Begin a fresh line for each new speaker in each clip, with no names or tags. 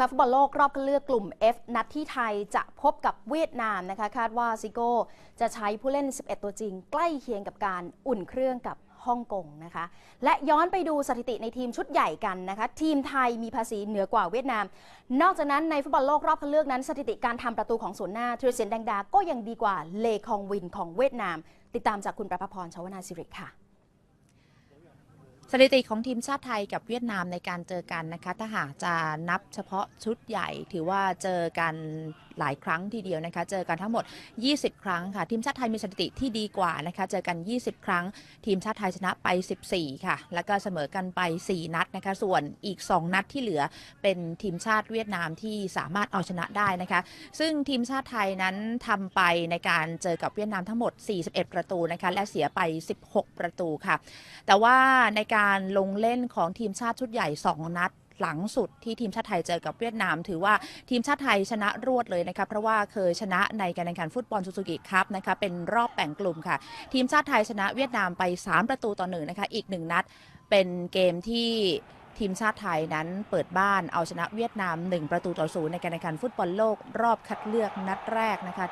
ค่ะฟุตบอลโลกรอบคัดเลือกกลุ่ม F นัดที่ไทยจะพบกับเวียดนามนะคะคาดว่าซิโก้จะใช้ผู้เล่น 11 ตัวจริง ใกล้เคียงกับการอุ่นเครื่องกับฮ่องกงนะคะ และย้อนไปดูสถิติในทีมชุดใหญ่กันนะคะ ทีมไทยมีภาษีเหนือกว่าเวียดนาม นอกจากนั้นในฟุตบอลโลกรอบคัดเลือกนั้น สถิติการทำประตูของศูนย์หน้าทรเสียนแดงดา ก็ยังดีกว่าเลคองวินของเวียดนาม ติดตามจากคุณประภพรชวนาสิริค่ะ
สถิติของทีมชาติไทยกับเวียดนามในการเจอกันนะคะ ถ้าหากจะนับเฉพาะชุดใหญ่ถือว่าเจอกัน หลายครั้งทีเดียวนะคะ เจอกันทั้งหมด 20 ครั้งค่ะ ทีมชาติไทยมีสถิติที่ดีกว่านะคะ เจอกัน 20 ครั้ง ทีมชาติไทยชนะไป 14 ค่ะ แล้วก็เสมอกันไป 4 นัดนะคะ ส่วนอีก 2 นัดที่เหลือเป็นทีมชาติเวียดนามที่สามารถเอาชนะได้นะคะ ซึ่งทีมชาติไทยนั้นทำไปในการเจอกับเวียดนามทั้งหมด 41 ประตูนะคะ และเสียไป 16 ประตูค่ะ แต่ว่าในการลงเล่นของทีมชาติชุดใหญ่ 2 นัด หลังสุดที่ทีมชาติไทยเจอกับเวียดนาม ถือว่าทีมชาติไทยชนะรวดเลยนะคะเพราะว่าเคยชนะในการแข่งขันฟุตบอลซูซูกิคัพนะคะเป็นรอบแบ่งกลุ่มค่ะ ทีมชาติไทยชนะเวียดนามไป 3 ประตูต่อหนึ่งนะคะอีกหนึ่งนัดเป็นเกมที่ทีมชาติไทยนั้นเปิดบ้านเอาชนะเวียดนาม 1 ประตูต่อศูนย์ในการแข่งขันฟุตบอลโลกรอบคัดเลือกนัดแรกนะคะ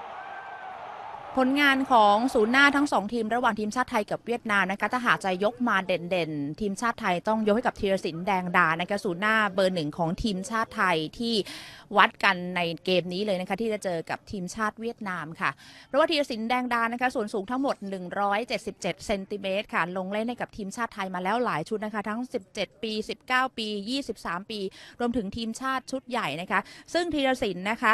ผลงานของศูนย์หน้าทั้งสองทีมระหว่างทีมชาติไทยกับเวียดนามนะคะถ้าหากจะยกมาเด่นๆ ทีมชาติไทยต้องยกให้กับธีรศิลป์แดงดานะคะศูนย์หน้าเบอร์หนึ่งของทีมชาติไทยที่วัดกันในเกมนี้เลยนะคะที่จะเจอกับทีมชาติเวียดนามค่ะเพราะว่าธีรศิลป์แดงดานะคะส่วนสูงทั้งหมด 177เซนติเมตรค่ะลงเล่นให้กับทีมชาติไทยมาแล้วหลายชุดนะคะทั้ง 17 ปี 19 ปี 23 ปี รวมถึงทีมชาติชุดใหญ่นะคะ ซึ่งธีรศิลป์นะคะ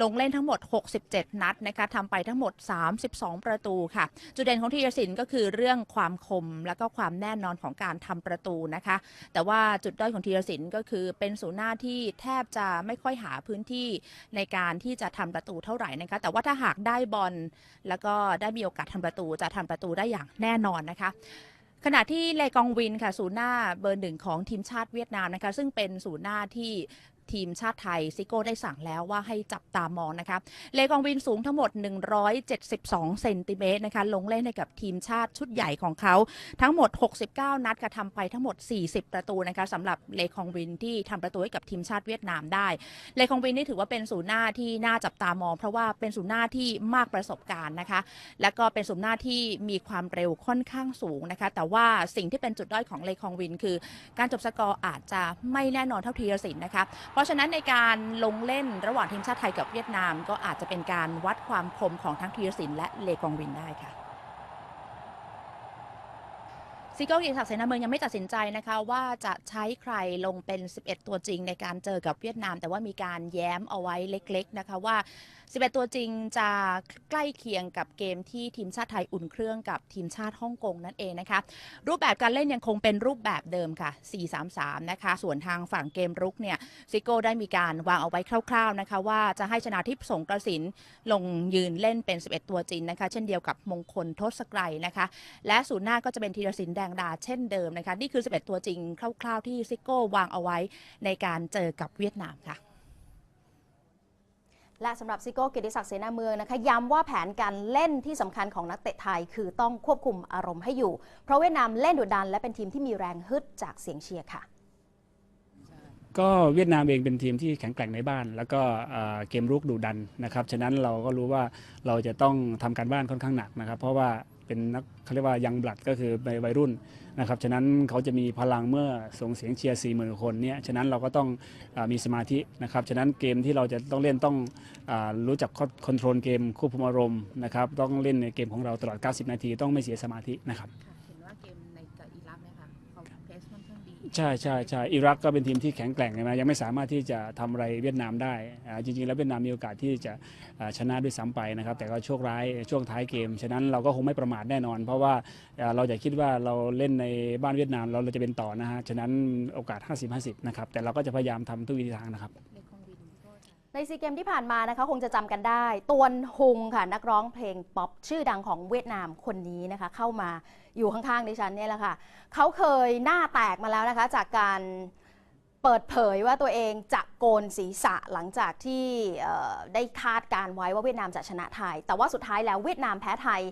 ลงเล่นทั้งหมด 67 นัดนะคะทำไปทั้งหมด 32 ประตูค่ะ จุดเด่นของธีรศิลป์ก็คือเรื่องความคมและก็ความแน่นอนของการทำประตูนะคะ แต่ว่าจุดด้อยของธีรศิลป์ก็คือเป็นศูนย์หน้าที่แทบจะไม่ค่อยหาพื้นที่ในการที่จะทำประตูเท่าไหร่นะคะ แต่ว่าถ้าหากได้บอลแล้วก็ได้มีโอกาสทำประตูจะทำประตูได้อย่างแน่นอนนะคะขณะที่เลกองวินค่ะศูนย์หน้าเบอร์หนึ่งของทีมชาติเวียดนามนะคะซึ่งเป็นศูนย์หน้าที่ ทีมชาติไทยซิโก้ได้สั่งแล้วว่าให้จับตามองนะคะเลกองวินสูงทั้งหมด 172 เซนติเมตรนะคะลงเล่นให้กับทีมชาติชุดใหญ่ของเขาทั้งหมด 69 นัดกระทำไปทั้งหมด 40 ประตูนะคะสำหรับเลคองวินที่ทำประตูให้กับทีมชาติเวียดนามได้ เลคองวินนี่ถือว่าเป็นศูนย์หน้าที่น่าจับตามอง เพราะว่าเป็นศูนย์หน้าที่มากประสบการณ์นะคะ และก็เป็นศูนย์หน้าที่มีความเร็วค่อนข้างสูงนะคะ แต่ว่าสิ่งที่เป็นจุดด้อยของเลคองวิน คือ การจบสกอร์อาจจะไม่แน่นอนเท่าทีรศิลป์นะคะเพราะราะฉะนั้นในการลงเล่นระหว่างทีมชาติไทยกับเวียดนาม ก็อาจจะเป็นการวัดความคมของทั้งทีรศิลป์และเลกองวินได้ค่ะซิโก้กิติศักดิ์เสนาเมืองยังไม่ตัดสินใจนะคะว่าจะใช้ใครลงเป็น 11 ตัวจริงในการเจอกับเวียดนาม แต่ว่ามีการแย้มเอาไว้เล็ก ๆ นะคะว่า11 ตัวจริงจะใกล้เคียงกับเกมที่ทีมชาติไทยอุ่นเครื่องกับทีมชาติฮ่องกงนั่นเองนะคะ รูปแบบการเล่นยังคงเป็นรูปแบบเดิมค่ะ 4-3-3 นะคะ ส่วนทางฝั่งเกมรุกเนี่ยซิโก้ได้มีการวางเอาไว้คร่าวๆนะคะ ว่าจะให้ชนาทิพย์สงกระสินลงยืนเล่นเป็น 11 ตัวจริงนะคะ เช่นเดียวกับมงคลทศกรัยนะคะ และศูนย์หน้าก็จะเป็นธีรศิลป์แดงดาเช่นเดิมนะคะ นี่คือ 11 ตัวจริงคร่าวๆ ที่ซิโก้วางเอาไว้ในการเจอกับเวียดนามค่ะ
และสำหรับซิโก้เกียรติศักดิ์เสนาเมืองนะคะย้ำว่าแผนการเล่นที่สำคัญของนักเตะไทย คือต้องควบคุมอารมณ์ให้อยู่ เพราะเวียดนามเล่นดุดัน และเป็นทีมที่มีแรงฮึดจากเสียงเชียร์ค่ะ
ก็เวียดนามเองเป็นทีมที่แข็งแกร่งในบ้าน แล้วก็เอ่อเกมรุกดุดันนะครับ ฉะนั้นเราก็รู้ว่าเราจะต้องทำการบ้านค่อนข้างหนักนะครับ เพราะว่า เป็นนักเขาเรียกว่ายังบลัดก็คือในวัยรุ่นนะครับฉะนั้นเขาจะมีพลังเมื่อส่งเสียงเชียร์สี่หมื่นคนเนี่ยฉะนั้นเราก็ต้องอมีสมาธินะครับฉะนั้นเกมที่เราจะต้องเล่นต้องอรู้จักคอนโทรลเกมควบคุมอารมณ์นะครับต้องเล่นในเกมของเราตลอด 90 นาที ต้องไม่เสียสมาธินะครับ
ใช่
ใช่ใช่อิรักก็เป็นทีมที่แข็งแกร่งนะยังไม่สามารถที่จะทำอะไรเวียดนามได้อ่าจริงๆ แล้วเวียดนามมีโอกาสที่จะอ่าชนะด้วยซ้ำไปนะครับ แต่ก็โชคร้ายช่วงท้ายเกม ฉะนั้นเราก็คงไม่ประมาทแน่นอน เพราะว่าอ่าเราอย่าคิดว่าเราเล่นในบ้านเวียดนามเราเราจะเป็นต่อนะฮะฉะนั้นโอกาส 50-50 นะครับแต่เราก็จะพยายามทำทุกวิธีทางนะครับ
ในซีเกมที่ผ่านมานะคะคงจะจำกันได้ ตวนฮุงค่ะนักร้องเพลงป๊อปชื่อดังของเวียดนามคนนี้นะคะ เข้ามาอยู่ข้างๆดิฉันเนี่ยแหละค่ะเขาเคยหน้าแตกมาแล้วนะคะ จากการเปิดเผยว่าตัวเองจะโกนศีรษะหลังจากที่ได้คาดการไว้ว่าเวียดนามจะชนะไทย แต่ว่าสุดท้ายแล้วเวียดนามแพ้ไทย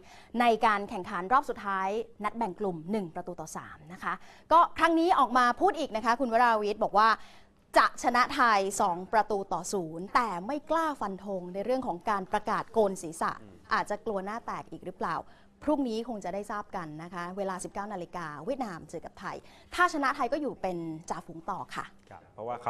ในการแข่งขันรอบสุดท้าย นัดแบ่งกลุ่ม 1 ประตูต่อ 3 นะคะ ก็ครั้งนี้ออกมาพูดอีกนะคะ คุณวราวิทย์บอกว่า จะชนะไทย 2 ประตูต่อศูนย์แต่ไม่กล้าฟันธงในเรื่องของการประกาศโกนศีรษะ อาจจะกลัวหน้าแตกอีกหรือเปล่า พรุ่งนี้คงจะได้ทราบกันนะคะ เวลา 19 นาฬิกาเวียดนามเจอกับไทย ถ้าชนะไทยก็อยู่เป็นจ่าฝูงต่อค่ะ
ครับเพราะว่า